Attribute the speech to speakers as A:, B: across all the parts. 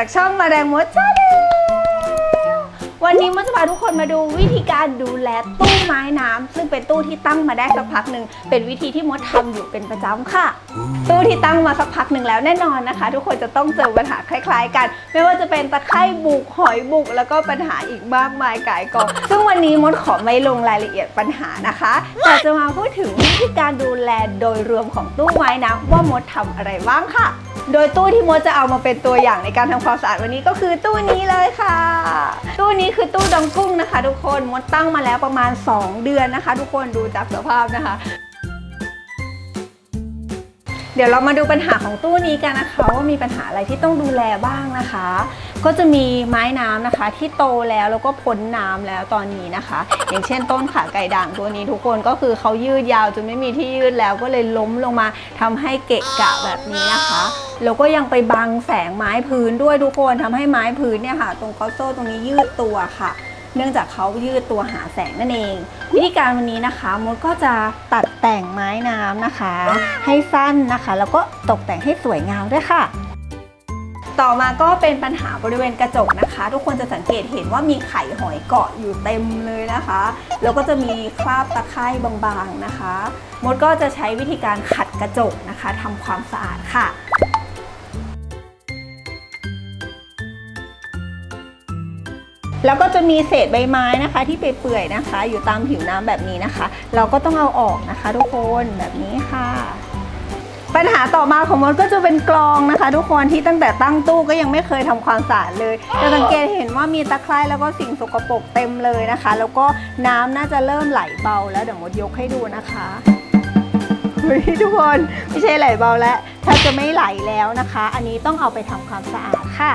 A: จากช่องมาแรงมดชาแนลวันนี้มดจะพาทุกคนมาดูวิธีการดูแลตู้ไม้น้ำซึ่งเป็นตู้ที่ตั้งมาได้สักพักหนึ่งเป็นวิธีที่มดทำอยู่เป็นประจำค่ะ ตู้ที่ตั้งมาสักพักหนึ่งแล้วแน่นอนนะคะ ทุกคนจะต้องเจอปัญหาคล้าย ๆ กัน ไม่ว่าจะเป็นตะไคร่บุกหอยบุก แล้วก็ปัญหาอีกมากมายกายกองซึ่งวันนี้มดขอไม่ลงรายละเอียดปัญหานะคะแต่จะมาพูดถึงวิธีการดูแลโดยรวมของตู้ไม้น้ำว่ามดทำอะไรบ้างค่ะ โดยตู้ที่มดจะเอามาเป็นตัวอย่างในการทำความสะอาดวันนี้ก็คือตู้นี้เลยค่ะ ตู้นี้คือตู้ดองกุ้งนะคะ ทุกคนมดตั้งมาแล้วประมาณ 2 เดือนนะคะ ทุกคนดูจากสภาพนะคะ เดี๋ยวเรามาดูปัญหาของตู้นี้กันนะคะว่ามีปัญหาอะไรที่ต้องดูแลบ้างนะคะ ก็จะมีไม้น้ำนะคะ ที่โตแล้วแล้วก็พ้นน้ำแล้วตอนนี้นะคะ อย่างเช่นต้นขาไก่ด่างตัวนี้ทุกคนก็คือเขายืดยาวจนไม่มีที่ยืดแล้วก็เลยล้มลงมาทำให้เกะกะแบบนี้นะคะแล้วก็ยังไปบังแสงไม้พื้นด้วยทุกคนทำให้ไม้พื้นเนี่ยค่ะ ตรงเคาน์เตอร์ตรงนี้ยืดตัวค่ะ เนื่องจากเขายืดตัวหาแสงนั่นเอง วิธีการวันนี้นะคะมดก็จะตัดแต่งไม้น้ำนะคะ ให้สั้นนะคะ แล้วก็ตกแต่งให้สวยงามด้วยค่ะ ต่อมาก็เป็นปัญหาบริเวณกระจกนะคะ ทุกคนจะสังเกตเห็นว่ามีไข่หอยเกาะอยู่เต็มเลยนะคะ แล้วก็จะมีคราบตะไคร่บางๆนะคะ มดก็จะใช้วิธีการขัดกระจกนะคะทำความสะอาดค่ะ แล้วก็จะมีเศษใบไม้นะคะ ที่เปื่อยๆนะคะ อยู่ตามผิวน้ำแบบนี้นะคะ เราก็ต้องเอาออกนะคะทุกคนแบบนี้ค่ะ ปัญหาต่อมาของมดก็จะเป็นกรองนะคะ ทุกคนที่ตั้งแต่ตั้งตู้ก็ยังไม่เคยทำความสะอาดเลยจะสังเกตเห็นว่ามีตะไคร่แล้วก็สิ่งสกปรกเต็มเลยนะคะ แล้วก็น้ำน่าจะเริ่มไหลเบาแล้วเดี๋ยวมดยกให้ดูนะคะเฮ้ยทุกคนไม่ใช่ไหลเบาแล้วถ้าจะไม่ไหลแล้วนะคะ อันนี้ต้องเอาไปทำความสะอาดค่ะ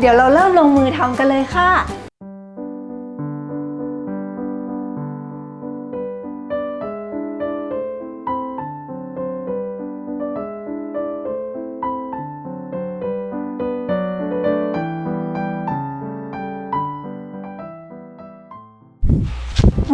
A: เดี๋ยวเราเริ่มลงมือทำกันเลยค่ะ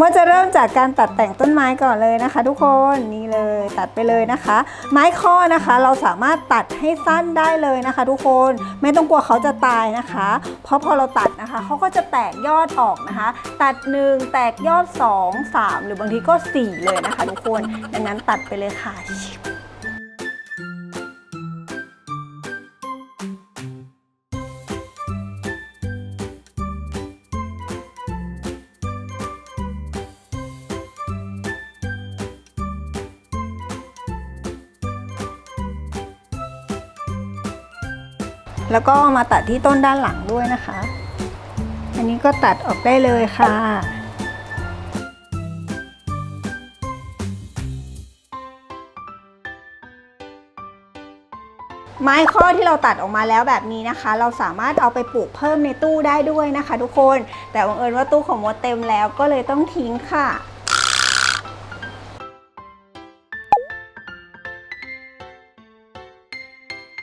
A: มดจะเริ่มจากการตัดแต่งต้นไม้ก่อนเลยนะคะ ทุกคนนี่เลยตัดไปเลยนะคะ ไม้ข้อนะคะเราสามารถตัดให้สั้นได้เลยนะคะ ทุกคนไม่ต้องกลัวเขาจะตายนะคะ เพราะพอเราตัดนะคะเขาก็จะแตกยอดออกนะคะ ตัด 1 แตกยอด 2 3 หรือบางทีก็ 4 เลยนะคะ ทุกคนดังนั้นตัดไปเลยค่ะ แล้วก็มาตัดที่ต้นด้านหลังด้วยนะคะ อันนี้ก็ตัดออกได้เลยค่ะไม้ข้อที่เราตัดออกมาแล้วแบบนี้นะคะ เราสามารถเอาไปปลูกเพิ่มในตู้ได้ด้วยนะคะ ทุกคน แต่บังเอิญว่าตู้ของมดเต็มแล้วก็เลยต้องทิ้งค่ะ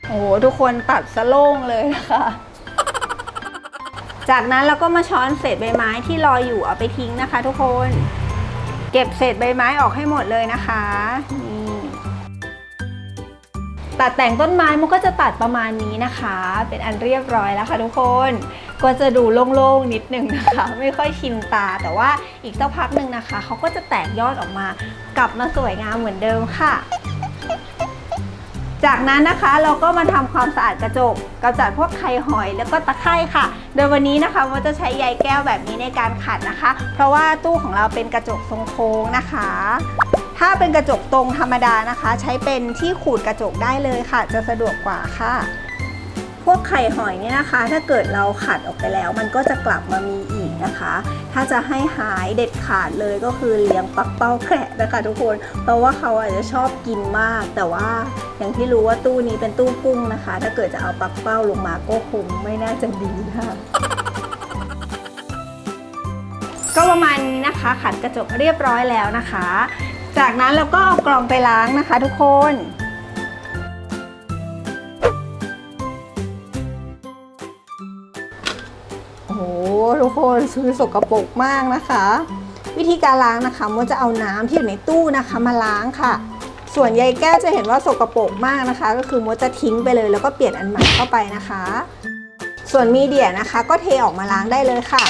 A: โอ้โหทุกคนตัดสะโล่งเลยนะคะ จากนั้นเราก็มาช้อนเศษใบไม้ที่ลอยอยู่เอาไปทิ้งนะคะ ทุกคน เก็บเศษใบไม้ออกให้หมดเลยนะคะนี่ตัดแต่งต้นไม้มันก็จะตัดประมาณนี้นะคะ เป็นอันเรียบร้อยแล้วค่ะทุกคน ก็จะดูโล่งๆนิดนึงนะคะ ไม่ค่อยชินตา แต่ว่าอีกสักพักหนึ่งนะคะเขาก็จะแตกยอดออกมากลับมาสวยงามเหมือนเดิมค่ะ จากนั้นนะคะเราก็มาทำความสะอาดกระจกกำจัดพวกไข่หอยแล้วก็ตะไคร่ค่ะ โดยวันนี้นะคะว่าจะใช้ใยแก้วแบบนี้ในการขัดนะคะ เพราะว่าตู้ของเราเป็นกระจกทรงโค้งนะคะ ถ้าเป็นกระจกตรงธรรมดานะคะ ใช้เป็นที่ขูดกระจกได้เลยค่ะ จะสะดวกกว่าค่ะ วกไข่หอยเนี่ยนะคะ ถ้าเกิดเราขัดออกไปแล้ว มันก็จะกลับมามีอีกนะคะ ถ้าจะให้หายเด็ดขาดเลยก็คือเลี้ยงปักเป้าแกะนะคะทุกคน เพราะว่าเขาอาจจะชอบกินมาก แต่ว่าอย่างที่รู้ว่าตู้นี้เป็นตู้กุ้งนะคะ ถ้าเกิดจะเอาปักเป้าลงมาก็คงไม่น่าจะดีค่ะก็ประมาณนี้นะคะ ขัดกระจกเรียบร้อยแล้วนะคะ จากนั้นเราก็เอากล่องไปล้างนะคะ ทุกคน ทุกคนคือสกปรกมากนะคะ วิธีการล้างนะคะมดจะเอาน้ำที่อยู่ในตู้นะคะมาล้างค่ะ ส่วนใยแก้วจะเห็นว่าสกปรกมากนะคะ ก็คือมดจะทิ้งไปเลย แล้วก็เปลี่ยนอันใหม่เข้าไปนะคะ ส่วนมีเดียนะคะ ก็เทออกมาล้างได้เลยค่ะ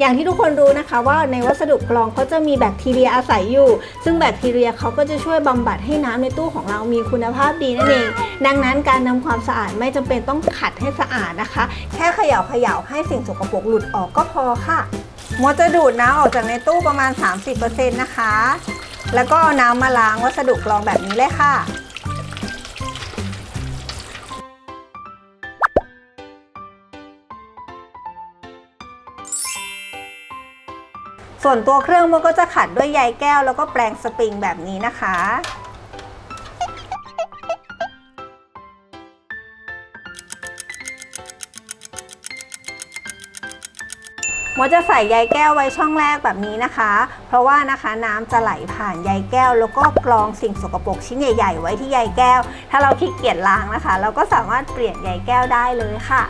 A: อย่างที่ทุกคนรู้นะคะว่าในวัสดุกรองเขาจะมีแบคทีเรียอาศัยอยู่ ซึ่งแบคทีเรียเขาก็จะช่วยบำบัดให้น้ำในตู้ของเรามีคุณภาพดีนั่นเอง ดังนั้นการทำความสะอาดไม่จำเป็นต้องขัดให้สะอาดนะคะ แค่เขย่าเขย่าให้สิ่งสกปรกหลุดออกก็พอค่ะมดจะดูดน้ำออกจากในตู้ประมาณ 30%นะคะ แล้วก็เอาน้ำมาล้างวัสดุกรองแบบนี้เลยค่ะ ส่วนตัวเครื่องมันก็จะขัดด้วยใยแก้ว แล้วก็แปรงสปริงแบบนี้นะคะ มดจะใส่ใยแก้วไว้ช่องแรกแบบนี้นะคะ เพราะว่านะคะน้ำจะไหลผ่านใยแก้ว แล้วก็กรองสิ่งสกปรกชิ้นใหญ่ ๆ ไว้ที่ใยแก้ว ถ้าเราขี้เกียจล้างนะคะ เราก็สามารถเปลี่ยนใยแก้วได้เลยค่ะ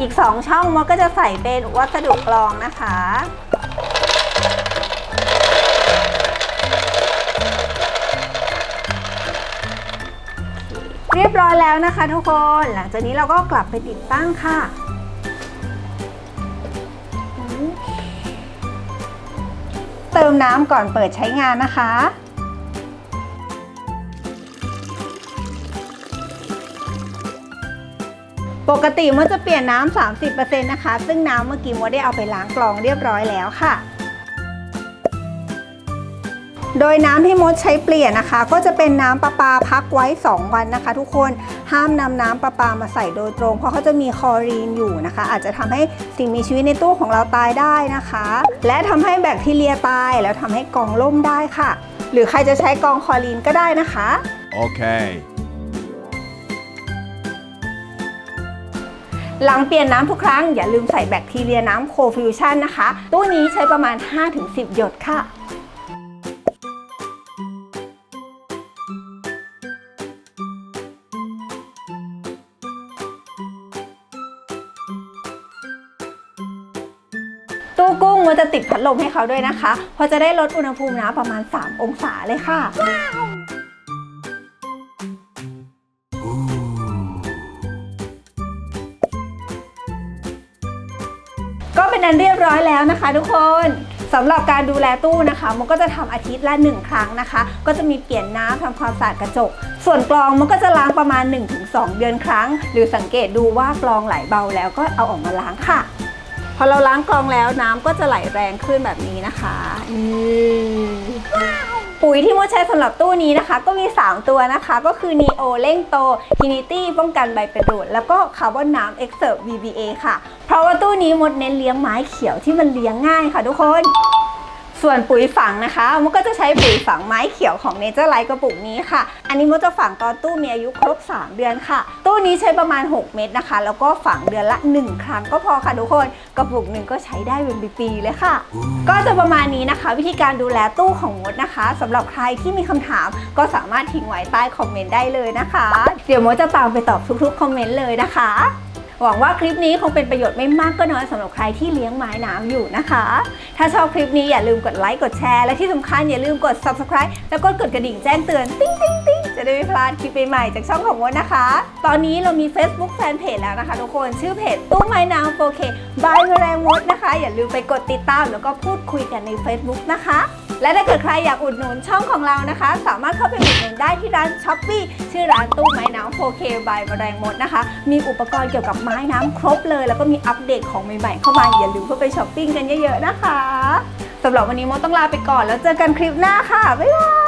A: อีก 2 ช่องมดก็จะใส่เป็นวัสดุกรองนะคะ เรียบร้อยแล้วนะคะทุกคนหลังจากนี้เราก็กลับไปติดตั้งค่ะเติมน้ำก่อนเปิดใช้งานนะคะ ปกติมดจะเปลี่ยนน้ำ 30%นะคะ ซึ่งน้ำเมื่อกี้มดได้เอาไปล้างกรองเรียบร้อยแล้วค่ะ โดยน้ำที่มดใช้เปลี่ยนนะคะ ก็จะเป็นน้ำประปาพักไว้ 2 วันนะคะ ทุกคนห้ามนำน้ำประปามาใส่โดยตรง เพราะเขาจะมีคลอรีนอยู่นะคะ อาจจะทำให้สิ่งมีชีวิตในตู้ของเราตายได้นะคะ และทำให้แบคทีเรียตายแล้วทำให้กองล่มได้ค่ะ หรือใครจะใช้กองคลอรีนก็ได้นะคะ
B: Okay.
A: หลังเปลี่ยนน้ำทุกครั้งอย่าลืมใส่แบคทีเรียน้ำโคฟิวชั่นนะคะ ตู้นี้ใช้ประมาณ 5-10 หยดค่ะตู้กุ้งมันจะติดพัดลมให้เขาด้วยนะคะเพราะจะได้ลดอุณหภูมิน้ำประมาณ 3 องศาเลยค่ะ เป็นอันเรียบร้อยแล้วนะคะทุกคนสำหรับการดูแลตู้นะคะ มันก็จะทำอาทิตย์ละ 1 ครั้งนะคะ ก็จะมีเปลี่ยนน้ำทำความสะอาดกระจก ส่วนกรองมันก็จะล้างประมาณ 1-2 เดือนครั้ง หรือสังเกตดูว่ากรองไหลเบาแล้วก็เอาออกมาล้างค่ะ พอเราล้างกรองแล้วน้ำก็จะไหลแรงขึ้นแบบนี้นะคะนี่ ปุ๋ยที่มดใช้สำหรับตู้นี้นะคะ ก็มี 3 ตัวนะคะ ก็คือ Neo เร่งโต Trinity ป้องกันใบเป็นรูดแล้วก็คาร์บอนน้ำ Exert VBA ค่ะ เพราะว่าตู้นี้มดเน้นเลี้ยงไม้เขียวที่มันเลี้ยงง่ายค่ะทุกคน ส่วนปุ๋ยฝังนะคะมันก็จะใช้ปุ๋ยฝังไม้เขียวของเนเจอร์ไลท์กระปุกนี้ค่ะ อันนี้มันจะฝังตอนตู้มีอายุครบ 3 เดือนค่ะ ตู้นี้ใช้ประมาณ 6 เม็ดนะคะ แล้วก็ฝังเดือนละ 1 ครั้งก็พอค่ะทุกคน กระปุกหนึ่งก็ใช้ได้เป็นปีๆเลยค่ะ ก็จะประมาณนี้นะคะ วิธีการดูแลตู้ของมดนะคะสำหรับใครที่มีคำถามก็สามารถทิ้งไว้ใต้คอมเมนต์ได้เลยนะคะ เดี๋ยวมดจะตามไปตอบทุกๆคอมเมนต์เลยนะคะ หวังว่าคลิปนี้คงเป็นประโยชน์ไม่มากก็น้อยสำหรับใครที่เลี้ยงไม้น้ำอยู่นะคะ ถ้าชอบคลิปนี้อย่าลืมกดไลค์กดแชร์และที่สำคัญอย่าลืมกด subscribe แล้วก็กดกระดิ่งแจ้งเตือนติ๊งติ๊งติ๊งจะได้ไม่พลาดคลิปใหม่จากช่องของมดนะคะ ตอนนี้เรามี Facebook Fanpage แล้วนะคะทุกคนชื่อเพจตู้ไม้น้ำ 4K by แมลงมดนะคะ อย่าลืมไปกดติดตามแล้วก็พูดคุยกันใน Facebook นะคะและถ้าเกิดใครอยากอุดหนุนช่องของเรานะคะ สามารถเข้าไปอุดหนุนได้ที่ร้าน s h อ p e e ชื่อร้านตู้ไม้น้ำ 4K by แมลงมดนะคะ มีอุปกรณ์เกี่ยวกับไม้น้ำครบเลย แล้วก็มีอัปเดตของใหม่ๆเข้ามาอย่าลืมเข้าไปช้อปปิ้งกันเยอะๆนะคะสำหรับวันนี้โมต้องลาไปก่อนแล้วเจอกันคลิปหน้าค่ะบ๊ายบาย